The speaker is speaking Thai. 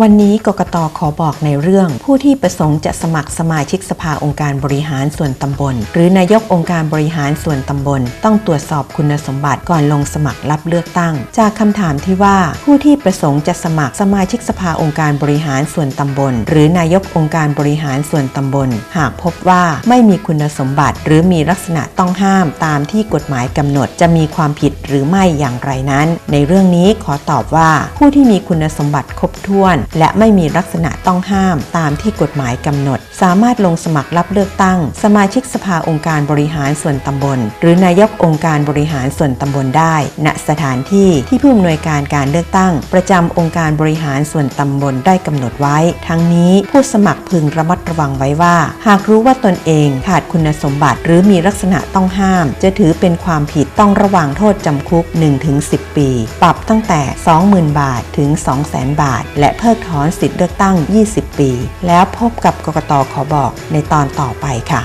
วันนี้กกตขอบอกในเรื่อง ผู้ที่ประสงค์จะสมัครสมาชิกสภาองค์การบริหารส่วนตำบล หรือนายกองค์การบริหารส่วนตำบล ต้องตรวจสอบคุณสมบัติก่อนลงสมัครรับเลือกตั้ง จากคำถามที่ว่า ผู้ที่ประสงค์จะสมัครสมาชิกสภาองค์การบริหารส่วนตำบล หรือนายกองค์การบริหารส่วนตำบล หากพบว่าไม่มีคุณสมบัติ หรือมีลักษณะต้องห้ามตามที่กฎหมายกำหนดจะมีความผิดหรือไม่อย่างไรนั้น ในเรื่องนี้ขอตอบว่า ผู้ที่มีคุณสมบัติครบถ้วนและไม่มีลักษณะต้องห้ามตามที่กฎหมายกำหนด สามารถลงสมัครรับเลือกตั้ง สมาชิกสภาองค์การบริหารส่วนตำบล หรือนายกองค์การบริหารส่วนตำบลได้ ณสถานที่ที่ผู้อำนวยการการเลือกตั้ง ประจำองค์การบริหารส่วนตำบลได้กำหนดไว้ ทั้งนี้ผู้สมัครพึงระมัดระวังไว้ว่า หากรู้ว่าตนเองขาดคุณสมบัติ หรือมีลักษณะต้องห้าม จะถือเป็นความผิดต้องระวังโทษจำคุก 1-10 ปี ปรับตั้งแต่ 20,000 บาทถึง 200,000 บาท และเพิกถอนสิทธิเลือกตั้ง 20 ปี แล้วพบกับกกตขอบอกในตอนต่อไปค่ะ